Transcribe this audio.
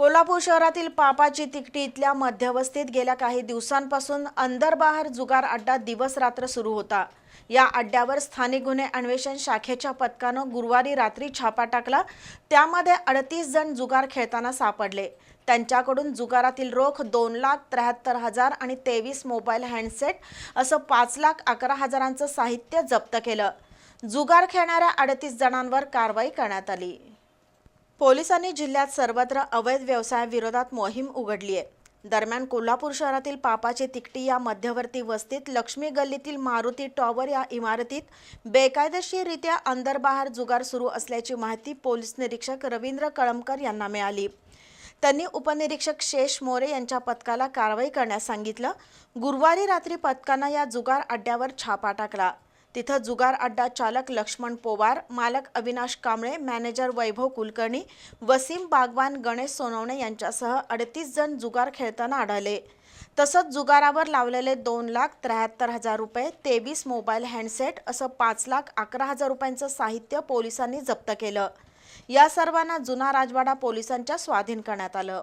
कोल्हापूर शहरातील पापाची तिकटी इथल्या मध्यवस्थेत गेल्या काही दिवसांपासून अंदरबाहेर जुगार अड्डा दिवस रात्र सुरू होता. या अड्ड्यावर स्थानिक गुन्हे अन्वेषण शाखेच्या पथकानं गुरुवारी रात्री छापा टाकला. त्यामध्ये अडतीस जण जुगार खेळताना सापडले. त्यांच्याकडून जुगारातील रोख दोन लाख त्र्याहत्तर हजार आणि तेवीस मोबाईल हँडसेट असं पाच लाख अकरा हजारांचं साहित्य जप्त केलं. जुगार खेळणाऱ्या अडतीस जणांवर कारवाई करण्यात आली. पोलिसांनी जिल्ह्यात सर्वत्र अवैध व्यवसायाविरोधात मोहीम उघडली आहे. दरम्यान कोल्हापूर शहरातील पापाची तिकटी या मध्यवर्ती वस्तीत लक्ष्मी गल्लीतील मारुती टॉवर या इमारतीत बेकायदेशीररित्या अंदरबाहेर जुगार सुरू असल्याची माहिती पोलीस निरीक्षक रवींद्र कळमकर यांना मिळाली. त्यांनी उपनिरीक्षक शेष मोरे यांच्या पथकाला कारवाई करण्यास सांगितलं. गुरुवारी रात्री पथकानं या जुगार अड्ड्यावर छापा टाकला. तिथं जुगार अड्डा चालक लक्ष्मण पोवार मालक अविनाश कांबळे मॅनेजर वैभव कुलकर्णी वसीम बागवान गणेश सोनवणे यांच्यासह अडतीस जण जुगार खेळताना आढळले. तसंच जुगारावर लावलेले दोन लाख त्र्याहत्तर हजार रुपये तेवीस मोबाईल हँडसेट असं पाच लाख अकरा हजार रुपयांचं साहित्य पोलिसांनी जप्त केलं. या सर्वांना जुना राजवाडा पोलिसांच्या स्वाधीन करण्यात आलं.